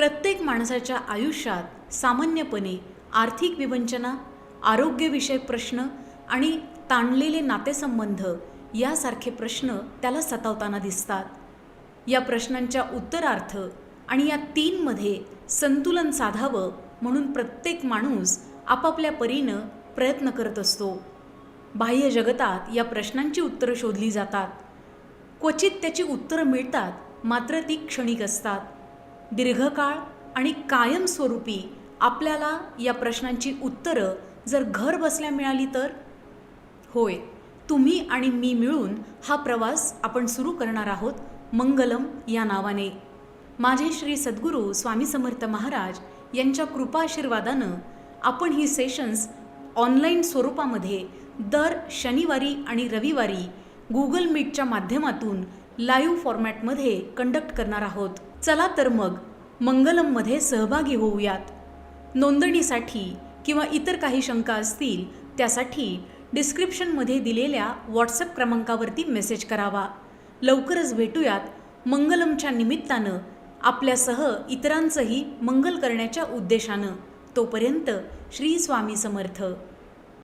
प्रत्येक माणसाच्या आयुष्यात सामान्यपणे आर्थिक विवंचना आरोग्यविषयक प्रश्न आणि ताणलेले नातेसंबंध यासारखे प्रश्न त्याला सतावताना दिसतात. या प्रश्नांच्या उत्तरार्थ आणि या तीनमध्ये संतुलन साधावं म्हणून प्रत्येक माणूस आपापल्या परीनं प्रयत्न करत असतो. बाह्य जगतात या प्रश्नांची उत्तरं शोधली जातात. क्वचित त्याची उत्तरं मिळतात मात्र ती क्षणिक असतात. दीर्घकाळ आणि कायमस्वरूपी आपल्याला या प्रश्नांची उत्तरं जर घर बसल्या मिळाली तर? होय तुम्ही आणि मी मिळून हा प्रवास आपण सुरू करणार आहोत मंगलम या नावाने. माझे श्री सद्गुरू स्वामी समर्थ महाराज यांच्या कृपाशीर्वादानं आपण ही सेशन्स ऑनलाईन स्वरूपामध्ये दर शनिवारी आणि रविवारी गुगल मीटच्या माध्यमातून लाईव्ह फॉर्मॅटमध्ये कंडक्ट करणार आहोत. चला तर मग मंगलममध्ये सहभागी होऊयात. नोंदणीसाठी किंवा इतर काही शंका असतील त्यासाठी डिस्क्रिप्शनमध्ये दिलेल्या व्हॉट्सअप क्रमांकावरती मेसेज करावा. लवकरच भेटूयात मंगलमच्या निमित्तानं आपल्यासह इतरांचंही मंगल करण्याच्या उद्देशानं. तोपर्यंत श्री स्वामी समर्थ.